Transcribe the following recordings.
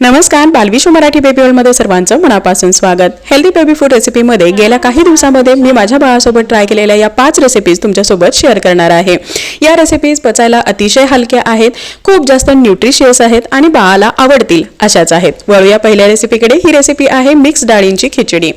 नमस्कार बालविश्व मराठी बेबी वर्ल्डमध्ये सर्वांचं मनापासून स्वागत. हेल्दी बेबी फूड रेसिपीमध्ये गेल्या काही दिवसांमध्ये मी माझ्या बाळासोबत ट्राय केलेल्या या पाच रेसिपीज तुमच्यासोबत शेअर करणार आहे. या रेसिपीज पचायला अतिशय हलक्या आहेत खूप जास्त न्यूट्रिशियस आहेत आणि बाळाला आवडतील अशाच आहेत. वळूया पहिल्या रेसिपीकडे ही रेसिपी आहे मिक्स डाळींची खिचडी.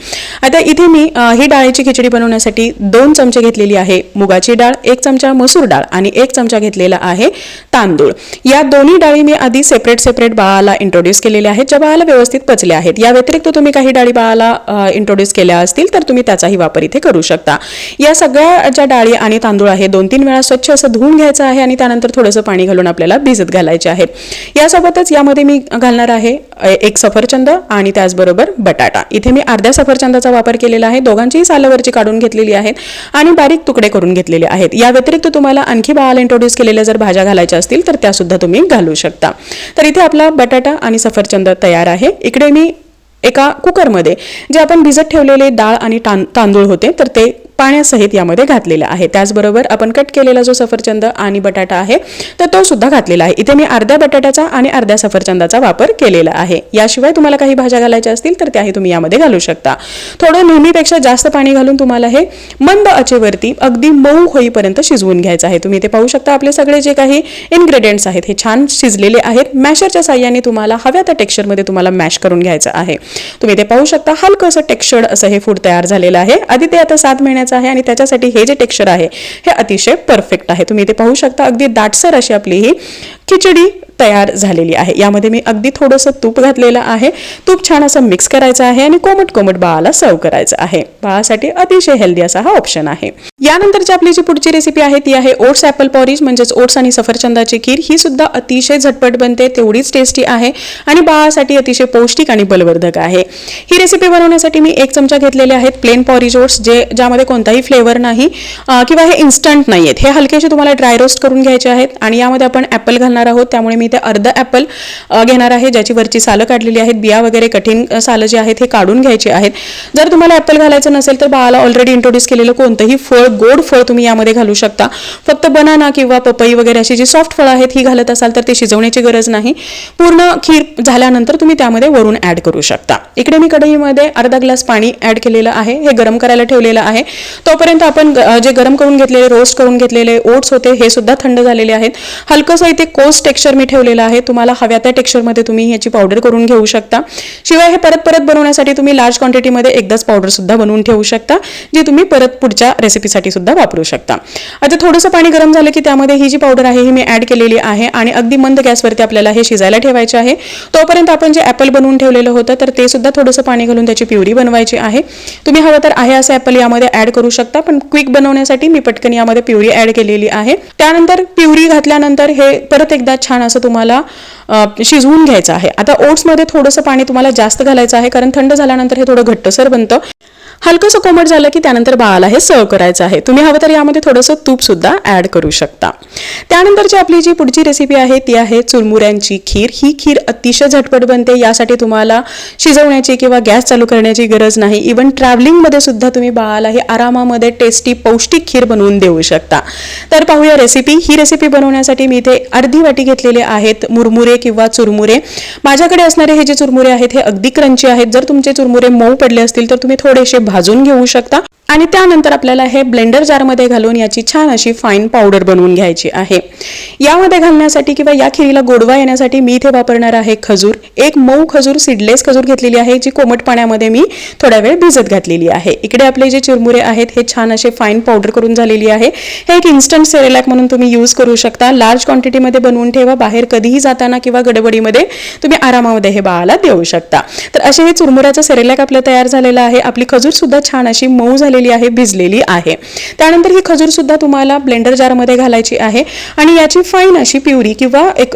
आता इथे मी ही डाळीची खिचडी बनवण्यासाठी दोन चमचे घेतलेली आहे मुगाची डाळ एक चमचा मसूर डाळ आणि एक चमचा घेतलेला आहे तांदूळ. या दोन्ही डाळी मी आधी सेपरेट सेपरेट बाळाला इंट्रोड्यूस केलेल्या आहेत ज्या बाळाला व्यवस्थित पचल्या आहेत. या व्यतिरिक्त तुम्ही काही डाळी बाळाला इंट्रोड्यूस केल्या असतील तर तुम्ही त्याचाही वापर इथे करू शकता. या सगळ्या ज्या डाळी आणि तांदूळ आहे दोन तीन वेळा स्वच्छ असं धुवून घ्यायचं आहे आणि त्यानंतर थोडंसं पाणी घालून आपल्याला भिजत घालायचे आहेत. यासोबतच यामध्ये मी घालणार आहे एक सफरचंद आणि त्याचबरोबर बटाटा. इथे मी अर्ध्या सफरचंदाचा वापर केलेला आहे दोघांचीही सालावरची काढून घेतलेली आहेत आणि बारीक तुकडे करून घेतलेले आहेत. या व्यतिरिक्त तुम्हाला आणखी बाळाला इंट्रोड्यूस केलेल्या जर भाज्या घालायच्या असतील तर त्या सुद्धा तुम्ही घालू शकता. तर इथे आपला बटाटा आणि सफर सफरचंद तयार आहे. इकडे मी एका कुकरमध्ये जे आपण भिजत ठेवलेले डाळ आणि तां तांदूळ होते तर ते पाण्यासहित यामध्ये घातलेलं आहे. त्याचबरोबर आपण कट केलेला जो सफरचंद आणि बटाटा आहे तर तो सुद्धा घातलेला आहे. इथे मी अर्ध्या बटाट्याचा आणि अर्ध्या सफरचंदाचा वापर केलेला आहे. याशिवाय तुम्हाला काही भाज्या घालायच्या असतील तर त्याही तुम्ही यामध्ये घालू शकता. थोडं नेहमीपेक्षा जास्त पाणी घालून तुम्हाला हे मंद आचेवरती अगदी मऊ होईपर्यंत शिजवून घ्यायचं आहे. तुम्ही इथे पाहू शकता आपले सगळे जे काही इन्ग्रेडियंट्स आहेत हे छान शिजलेले आहेत. मॅशरच्या साह्याने तुम्हाला हव्या त्या टेक्स्चरमध्ये तुम्हाला मॅश करून घ्यायचं आहे. तुम्ही इथे पाहू शकता हलकं असं टेक्स्चर्ड असं हे फूड तयार झालेलं आहे. आधी ते आता सात महिन्याचं आहे आणि त्याच्यासाठी हे जे टेक्स्चर आहे हे अतिशय परफेक्ट आहे. तुम्ही इथे पाहू शकता अगदी दाटसर अशी आपली ही खिचडी तयार झालेली आहे. यामध्ये मी अगदी थोडंसं तूप घातलेलं आहे. तूप छान असं मिक्स करायचं आहे आणि कोमट कोमट बाळाला सर्व करायचं आहे. बाळासाठी अतिशय हेल्दी असा हा ऑप्शन आहे. यानंतरची आपली जी पुढची रेसिपी आहे ती आहे ओट्स ॲपल पॉरीज म्हणजेच ओट्स आणि सफरचंदाची खीर. ही सुद्धा अतिशय झटपट बनते तेवढीच टेस्टी आहे आणि बाळासाठी अतिशय पौष्टिक आणि बलवर्धक आहे. ही रेसिपी बनवण्यासाठी मी एक चमचा घेतलेले आहेत प्लेन पॉरीज ओट्स जे ज्यामध्ये कोणताही फ्लेवर नाही किंवा हे इन्स्टंट नाही आहेत हे हलकेसे तुम्हाला ड्राय रोस्ट करून घ्यायचे आहेत आणि यामध्ये आपण ॲपल घालणार आहोत. त्यामुळे मी इथे अर्ध ॲपल घेणार आहे ज्याची वरची सालं काढलेली आहेत. बिया वगैरे कठीण सालं जे आहेत हे काढून घ्यायचे आहेत. जर तुम्हाला ॲपल घालायचं नसेल तर बाळाला ऑलरेडी इंट्रोड्यूस केलेलं कोणतंही फळ गोड फळ तुम्ही यामध्ये घालू शकता. फक्त बनाना किंवा पपई वगैरे अशी जी सॉफ्ट फळं आहेत ही घालत असाल तर ते शिजवण्याची गरज नाही. पूर्ण खीर झाल्यानंतर तुम्ही त्यामध्ये वरून ॲड करू शकता. इकडे मी कढईमध्ये अर्धा ग्लास पाणी ॲड केलेलं आहे. हे गरम करायला ठेवलेलं आहे. तोपर्यंत आपण जे गरम करून घेतलेले रोस्ट करून घेतलेले ओट्स होते हे सुद्धा थंड झालेले आहेत. हलकंसं इथे कोस टेक्स्चर मी ठेवलेलं आहे. तुम्हाला हव्या त्या टेक्स्चरमध्ये तुम्ही ह्याची पावडर करून घेऊ शकता. शिवाय हे परत परत बनवण्यासाठी तुम्ही लार्ज क्वांटिटीमध्ये एकदाच पावडर सुद्धा बनवून ठेवू शकता जी तुम्ही परत पुढच्या रेसिपीसाठी सुद्धा वापरू शकता. आता थोडंसं पाणी गरम झालं की त्यामध्ये ही जी पावडर आहे ही मी ॲड केलेली आहे आणि अगदी मंद गॅसवरती आपल्याला हे शिजायला ठेवायचे आहे. तोपर्यंत आपण जे ॲपल बनवून ठेवलेलं होतं तर ते सुद्धा थोडंसं पाणी घालून त्याची प्युरी बनवायची आहे. तुम्ही हवं तर आहे असं ॲपल यामध्ये ॲड करू शकता पण क्विक बनवण्यासाठी मी पटकन यामध्ये प्युरी ॲड केलेली आहे. त्यानंतर प्युरी घातल्यानंतर हे परत एकदा छान असं तुम्हाला शिजवून घ्यायचं आहे. आता ओट्समध्ये थोडंसं पाणी तुम्हाला जास्त घालायचं आहे कारण थंड झाल्यानंतर हे थोडं घट्टसर बनतं. हलकंसं कोमट झालं की त्यानंतर बाळाला हे सर्व करायचं आहे. तुम्ही हवं तर यामध्ये थोडंसं तूप सुद्धा ॲड करू शकता. त्यानंतरची आपली जी पुढची रेसिपी आहे ती आहे चुरमुऱ्यांची खीर. ही खीर अतिशय झटपट बनते. यासाठी तुम्हाला शिजवण्याची किंवा गॅस चालू करण्याची गरज नाही. इवन ट्रॅव्हलिंगमध्ये सुद्धा तुम्ही बाळाला ही आरामामध्ये टेस्टी पौष्टिक खीर बनवून देऊ शकता. तर पाहूया रेसिपी ही रेसिपी बनवण्यासाठी मी इथे अर्धी वाटी घेतलेले आहेत मुरमुरे किंवा चुरमुरे. माझ्याकडे असणारे हे जे चुरमुरे आहेत हे अगदी क्रंची आहेत. जर तुमचे चुरमुरे मऊ पडले असतील तर तुम्ही थोडेसे भाजून घेऊ शकता. आणि त्यानंतर आपल्याला हे ब्लेंडर जारमध्ये घालून याची छान अशी फाईन पावडर बनवून घ्यायची आहे. यामध्ये घालण्यासाठी किंवा या खिरीला गोडवा येण्यासाठी मी इथे वापरणार आहे खजूर. एक मऊ खजूर सीडलेस खजूर घेतलेली आहे जी कोमट पाण्यामध्ये मी थोड्या वेळ भिजत घातलेली आहे. इकडे आपले जे चिरमुरे आहेत हे छान असे फाईन पावडर करून झालेली आहे. हे एक इन्स्टंट सेरेलॅक म्हणून तुम्ही यूज करू शकता. लार्ज क्वांटिटीमध्ये बनवून ठेवा बाहेर कधीही जाताना किंवा गडबडीमध्ये तुम्ही आरामामध्ये हे बाळाला देऊ शकता. तर असे हे चुरमुऱ्याचं सेरेलॅक आपलं तयार झालेलं आहे. आपली खजूर सुद्धा छान अशी मऊ झालेली आहे भिजलेली आहे. त्यानंतर ही खजूर सुद्धा तुम्हाला ब्लेंडर जारमध्ये घालायची आहे आणि याची फाईन अशी प्युरी किंवा एक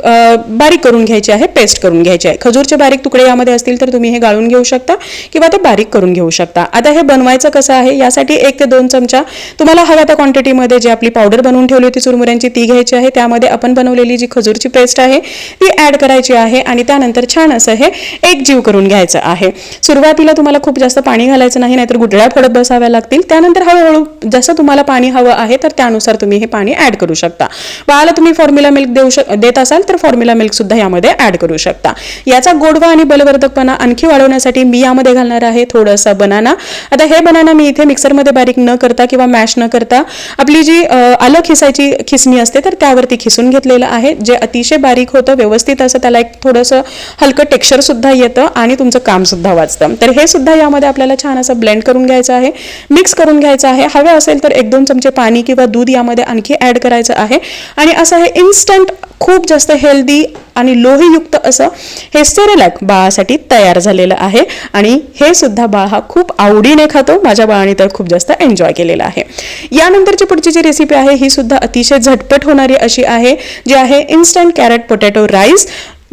बारीक करून घ्यायची आहे पेस्ट करून घ्यायची आहे. खजूरचे बारीक तुकडे यामध्ये असतील तर तुम्ही हे गाळून घेऊ शकता किंवा ते बारीक करून घेऊ शकता. आता हे बनवायचं कसं आहे यासाठी एक ते दोन चमचा तुम्हाला हव्या त्या क्वांटिटीमध्ये जी आपली पावडर बनवून ठेवली होती चुरमुऱ्यांची ती घ्यायची आहे. त्यामध्ये आपण बनवलेली जी खजूरची पेस्ट आहे ती ॲड करायची आहे आणि त्यानंतर छान असं हे एक जीव करून घ्यायचं आहे. सुरुवातीला तुम्हाला खूप जास्त पाणी घालायचं नाही नाहीतर गुटळ्या फोडत बसाव्या लागतील लागतील त्यानंतर हळूहळू जसं तुम्हाला पाणी हवं आहे तर त्यानुसार तुम्ही हे पाणी ॲड करू शकता. बाळाला तुम्ही फॉर्म्युला मिल्क देऊ शक देत असाल तर फॉर्म्युला मिल्क सुद्धा यामध्ये ॲड करू शकता. याचा गोडवा आणि बलवर्धकपणा आणखी वाढवण्यासाठी मी यामध्ये घालणार आहे थोडासा बनाना आता हे बनाना मी इथे मिक्सरमध्ये बारीक न करता किंवा मॅश न करता आपली जी आलं खिसायची खिसणी असते तर त्यावरती खिसून घेतलेलं आहे. जे अतिशय बारीक होतं व्यवस्थित असं त्याला एक थोडंसं हलकं टेक्स्चर सुद्धा येतं आणि तुमचं काम सुद्धा वाचतं. तर हे सुद्धा यामध्ये आपल्याला छान असं ब्लेंड करून घ्यायचं आहे. मिक्स करून घ्यायचं आहे. हवे असेल तर एक दोन चमचे पाणी किंवा दूध यामध्ये आणखी ॲड करायचं आहे. आणि असं हे इन्स्टंट खूप जास्त हेल्दी आणि लोहयुक्त असं हे सेरेलॅक बाळासाठी तयार झालेलं आहे. आणि हे सुद्धा बाळ हा खूप आवडीने खातो. माझ्या बाळाने तर खूप जास्त एन्जॉय केलेला आहे. यानंतरची पुढची जी रेसिपी आहे ही सुद्धा अतिशय झटपट होणारी अशी आहे जी आहे इन्स्टंट कॅरेट पोटॅटो राईस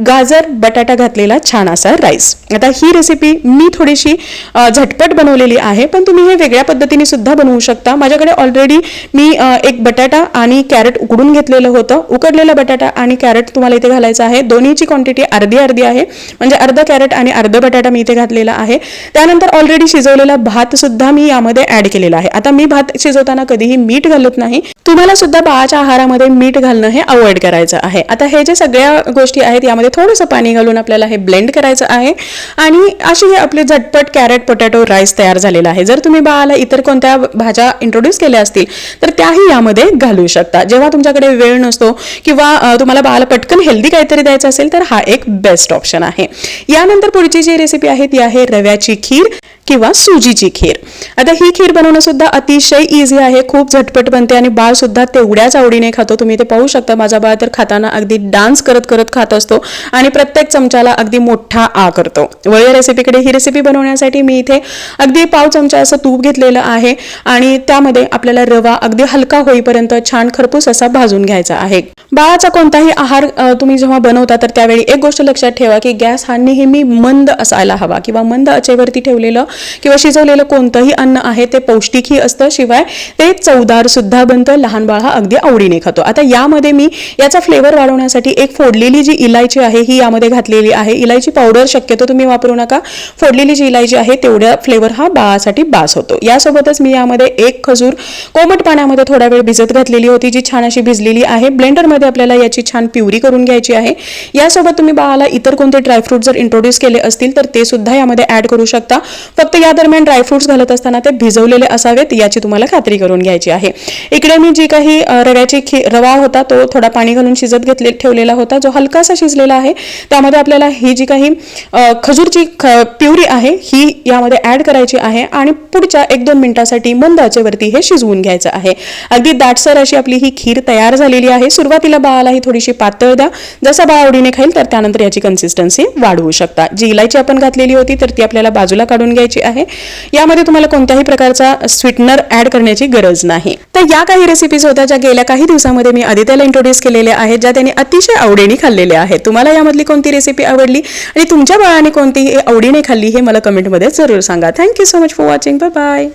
गाजर बटाटा घातलेला छान असा राईस आता ही रेसिपी मी थोडीशी झटपट बनवलेली आहे पण तुम्ही हे वेगळ्या पद्धतीने सुद्धा बनवू शकता. माझ्याकडे ऑलरेडी मी एक बटाटा आणि कॅरेट उकडून घेतलेलं होतं. उकडलेला बटाटा आणि कॅरेट तुम्हाला इथे घालायचं आहे. दोन्हीची क्वांटिटी अर्धी अर्धी आहे. म्हणजे अर्ध कॅरेट आणि अर्ध बटाटा मी इथे घातलेला आहे. त्यानंतर ऑलरेडी शिजवलेला भात सुद्धा मी यामध्ये ऍड केलेला आहे. आता मी भात शिजवताना कधीही मीठ घालत नाही. तुम्हाला सुद्धा बाळाच्या आहारामध्ये मीठ घालणं हे अवॉइड करायचं आहे. आता हे जे सगळ्या गोष्टी आहेत यामध्ये थोडंसं पाणी घालून आपल्याला हे ब्लेंड करायचं आहे. आणि अशी हे आपले झटपट कॅरेट पोटॅटो राईस तयार झालेला आहे. जर तुम्ही बाळाला इतर कोणत्या भाज्या इंट्रोड्यूस केल्या असतील तर त्याही यामध्ये घालू शकता. जेव्हा तुमच्याकडे वेळ नसतो किंवा तुम्हाला बाळाला पटकन हेल्दी काहीतरी द्यायचं असेल तर हा एक बेस्ट ऑप्शन आहे. यानंतर पुढची जी रेसिपी आहे ती आहे रव्याची खीर किंवा सुजीची खीर. आता ही खीर बनवणं सुद्धा अतिशय इझी आहे. खूप झटपट बनते आणि बाळ सुद्धा तेवढ्याच आवडीने खातो. तुम्ही ते पाहू शकता माझा बाळ तर खाताना अगदी डान्स करत करत खात असतो. आणि प्रत्येक चमच्याला अगदी मोठा आ करतो. वळूया रेसिपीकडे ही रेसिपी बनवण्यासाठी मी इथे अगदी पाव चमचा असं तूप घेतलेलं आहे आणि त्यामध्ये आपल्याला रवा अगदी हलका होईपर्यंत छान खरपूस असा भाजून घ्यायचा आहे. बाळाचा कोणताही आहार तुम्ही जेव्हा बनवता तर त्यावेळी एक गोष्ट लक्षात ठेवा की गॅस हा नेहमी मंद असायला हवा किंवा मंद आचेवरती ठेवलेलं किंवा शिजवलेलं कोणतंही अन्न आहे ते पौष्टिकही असतं. शिवाय ते चवदार सुद्धा बनतं. लहान बाळ हा अगदी आवडीने खातो. आता यामध्ये मी याचा फ्लेवर वाढवण्यासाठी एक फोडलेली जी इलायची आहे ही यामध्ये घातलेली आहे. इलायची पावडर शक्यतो तुम्ही वापरू नका. फोडलेली जी इलायची आहे तेवढ्या फ्लेवर हा बाळासाठी बास होतो. यासोबतच मी यामध्ये एक खजूर कोमट पाण्यामध्ये थोडा वेळ भिजत घातलेली होती जी छान अशी भिजलेली आहे. ब्लेंडरमध्ये आपल्याला याची छान प्युरी करून घ्यायची आहे. यासोबत तुम्ही बाळाला इतर कोणते ड्रायफ्रूट जर इंट्रोड्यूस केले असतील तर ते सुद्धा यामध्ये ऍड करू शकता. फक्त या दरम्यान ड्रायफ्रुट्स घालत असताना ते भिजवलेले असावेत याची तुम्हाला खात्री करून घ्यायची आहे. इकडे मी जी काही रव्याची खी रवा होता तो थोडा पाणी घालून शिजत घेतले ठेवलेला होता जो हलकासा शिजलेला आहे. त्यामध्ये आपल्याला ही जी काही खजूरची ख- प्युरी आहे ही यामध्ये ॲड करायची आहे आणि पुढच्या एक दोन मिनिटासाठी मंद आचेवरती हे शिजवून घ्यायचं आहे. अगदी दाटसर अशी आपली ही खीर तयार झालेली आहे. सुरुवातीला बाळाला ही थोडीशी पातळ द्या. जसा बाळ आवडीने खाईल तर त्यानंतर याची कन्सिस्टन्सी वाढवू शकता. जी इलायची आपण घातलेली होती तर ती आपल्याला बाजूला काढून घ्यायची आहे. यामध्ये तुम्हाला कोणत्याही प्रकारचा स्वीटनर ऍड करण्याची गरज नाही. तर या काही रेसिपीज होत्या ज्या गेल्या काही दिवसामध्ये मी आदित्याला इंट्रोड्यूस केलेल्या आहेत ज्या त्यांनी अतिशय आवडीने खाल्लेल्या आहेत. तुम्हाला तुम्हाला यामधली कोणती रेसिपी आवडली आणि तुमच्या बाळाने कोणती आवडीने खाल्ली हे मला कमेंटमध्ये जरूर सांगा. Thank you so much for watching bye bye